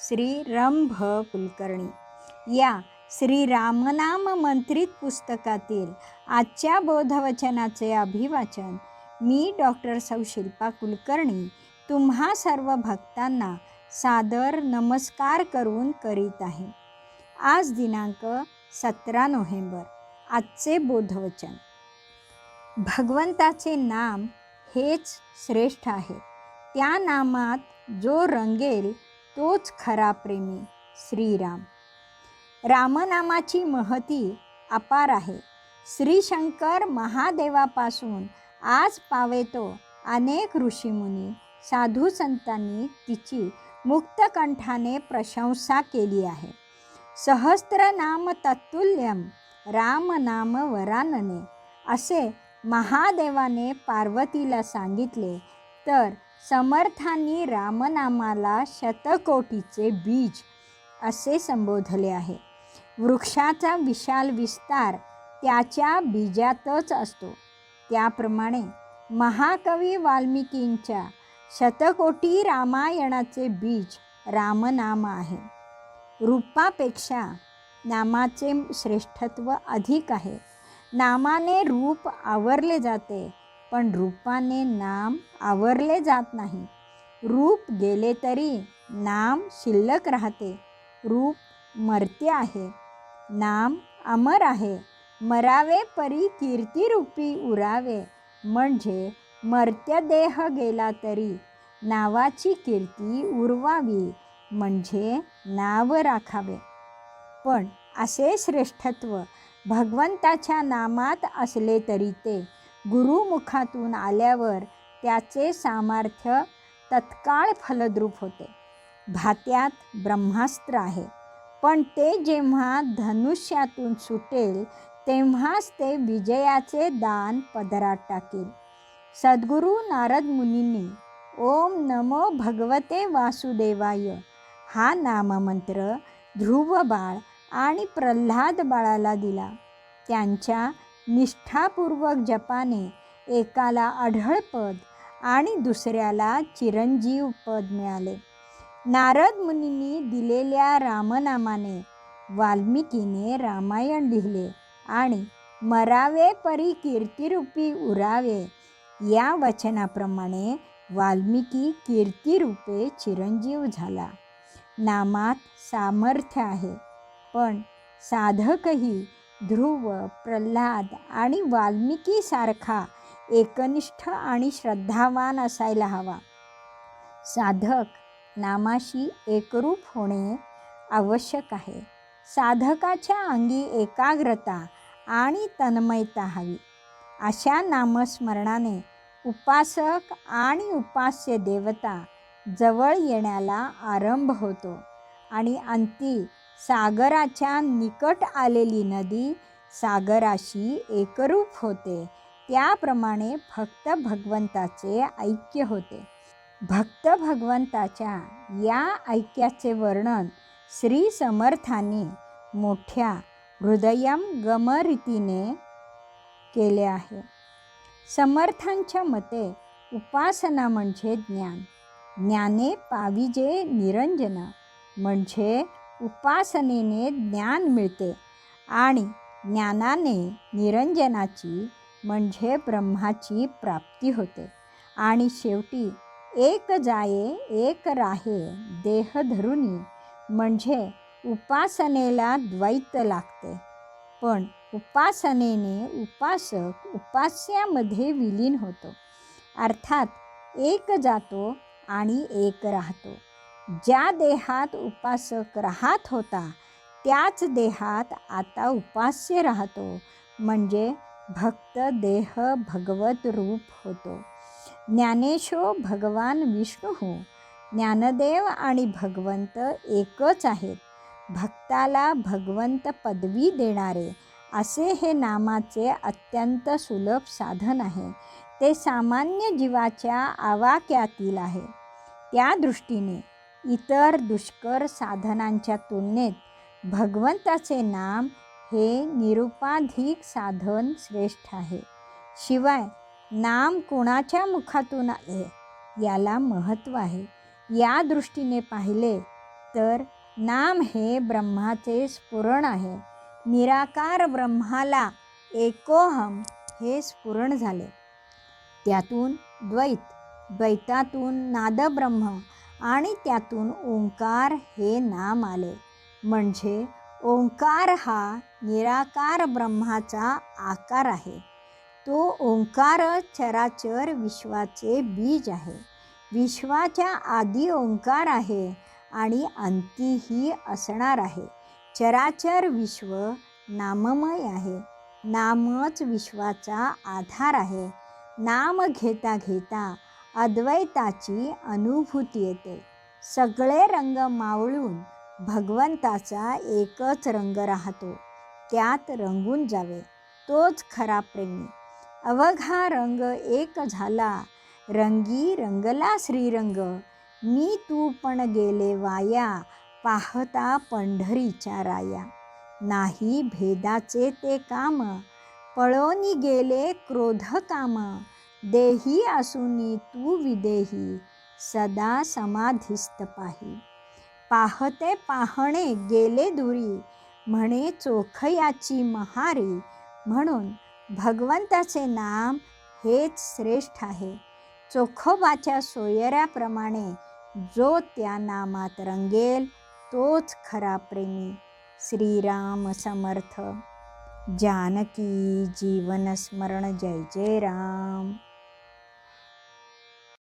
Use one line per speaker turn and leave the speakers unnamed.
श्री रंभ कुलकर्णी या श्री रामनाम मंत्रित पुस्तकातील आजच्या बोधवचनाचे अभिवाचन मी डॉक्टर सौ शिल्पा कुलकर्णी तुम्हा सर्व भक्तांना सादर नमस्कार करून करीत आहे. आज दिनांक सतरा नोव्हेंबर आजचे बोधवचन. भगवंताचे नाम हेच श्रेष्ठ आहे. त्या नामात जो रंगेल तोच खरा प्रेमी श्रीराम. रामनामाची महती अपार आहे. श्रीशंकर महादेवापासून आज पावेतो अनेक ऋषीमुनी साधू संतांनी तिची मुक्तकंठाने प्रशंसा केली आहे. सहस्त्रनाम तत्तुल्यम रामनाम वरानने असे महादेवाने पार्वतीला सांगितले तर समर्थांनी रामनामाला शतकोटीचे बीज असे संबोधले आहे. वृक्षाचा विशाल विस्तार त्याच्या बीजातच असतो. त्याप्रमाणे महाकवी वाल्मिकींच्या शतकोटी रामायणाचे बीज रामनाम आहे. रूपापेक्षा नामाचे श्रेष्ठत्व अधिक आहे. नामाने रूप आवरले जाते. पण रूपाने नाम आवरले जात नाही. रूप गेले तरी नाम शिल्लक राहते. रूप मर्त्य आहे. नाम अमर आहे. मरावे परी कीर्तिरूपी उरावे. म्हणजे मर्त्यदेह गेला तरी नावाची कीर्ती उरवावी. म्हणजे नाव राखावे. पण असे श्रेष्ठत्व भगवंताच्या नामात असले तरी ते गुरुमुखातून आल्यावर त्याचे सामर्थ्य तत्काळ फलद्रूप होते. भात्यात ब्रह्मास्त्र आहे. पण ते जेव्हा धनुष्यातून सुटेल तेव्हाच ते विजयाचे दान पदरात टाकेल. सद्गुरू नारद मुनींनी ओम नमो भगवते वासुदेवाय. हा नाममंत्र ध्रुव बाळ आणि प्रल्हाद बाळाला दिला. त्यांच्या निष्ठापूर्वक जपाने एकाला आढळपद आणि दुसऱ्याला चिरंजीव पद मिळाले. नारद मुनींनी दिलेल्या रामनामाने वाल्मिकीने रामायण लिहिले आणि मरावे परी कीर्तिरूपी उरावे या वचनाप्रमाणे वाल्मिकी कीर्तिरूपे चिरंजीव झाला. नामात सामर्थ्य आहे पण साधकही ध्रुव प्रल्हाद आणि वाल्मिकीसारखा एकनिष्ठ आणि श्रद्धावान असायला हवा. साधक नामाशी एकरूप होणे आवश्यक आहे. साधकाच्या अंगी एकाग्रता आणि तन्मयता हवी. अशा नामस्मरणाने उपासक आणि उपास्य देवता जवळ येण्याला आरंभ होतो आणि अंती सागराच्या निकट आलेली नदी सागराशी एकरूप होते. त्याप्रमाणे भक्त भगवंताचे ऐक्य होते. भक्त भगवंताच्या या ऐक्याचे वर्णन श्री समर्थांनी मोठ्या हृदयम गमरीतीने केले आहे. समर्थांच्या मते उपासना म्हणजे ज्ञान. ज्ञाने पाविजे निरंजन म्हणजे उपासनेने ज्ञान मिळते आणि ज्ञानाने निरंजनाची म्हणजे ब्रह्माची प्राप्ती होते. आणि शेवटी एक जाये एक राहे देह धरुनी म्हणजे उपासनेला द्वैत लागते. पण उपासनेने उपासक उपास्यामध्ये विलीन होतो. अर्थात एक जातो आणि एक राहतो. ज्या देहात उपासक राहत होता त्याच देहात आता उपास्य राहतो. म्हणजे भक्त देह भगवत रूप होतो. ज्ञानेशो भगवान विष्णू ज्ञानदेव आणि भगवंत एकच आहेत. भक्ताला भगवंत पदवी देणारे असे हे नामाचे अत्यंत सुलभ साधन आहे. ते सामान्य जीवाच्या आवाक्यातील आहे. त्या दृष्टीने इतर दुष्कर साधनांच्या तुलनेत भगवंताचे नाम हे निरुपाधिक साधन श्रेष्ठ आहे. शिवाय नाम कोणाच्या मुखातून आले याला महत्त्व आहे. या दृष्टीने पाहिले तर नाम हे ब्रह्माचे स्फुरण आहे. निराकार ब्रह्माला एकोहम हे स्फुरण झाले. त्यातून द्वैत द्वैतातून नादब्रह्म आणि त्यातून ओंकार हे नाम आले. म्हणजे ओंकार हा निराकार ब्रह्माचा आकार आहे. तो ओंकार चराचर विश्वाचे बीज आहे. विश्वाच्या आधी ओंकार आहे आणि अंतीही असणार आहे. चराचर विश्व नाममय आहे. नामच विश्वाचा आधार आहे. नाम घेता घेता अद्वैताची अनुभूती येते. सगळे रंग मावळून भगवंताचा एकच रंग राहतो. त्यात रंगून जावे. तोच खरा प्रेमी. अवघा रंग एक झाला. रंगी रंगला श्रीरंग. मी तू पण गेले वाया. पाहता पंढरीच्या राया. नाही भेदाचे ते काम. पळोनी गेले क्रोध काम. देही असूनी तू विदेही सदा समाधिस्त पाही. पाहते पाहणे गेले दुरी म्हणे चोखयाची महारी. म्हणून भगवंताचे नाम हेच श्रेष्ठ आहे. चोखोबाच्या सोयऱ्याप्रमाणे जो त्या नामात रंगेल तोच खरा प्रेमी. श्रीराम समर्थ. जानकी जीवन स्मरण जय जय राम.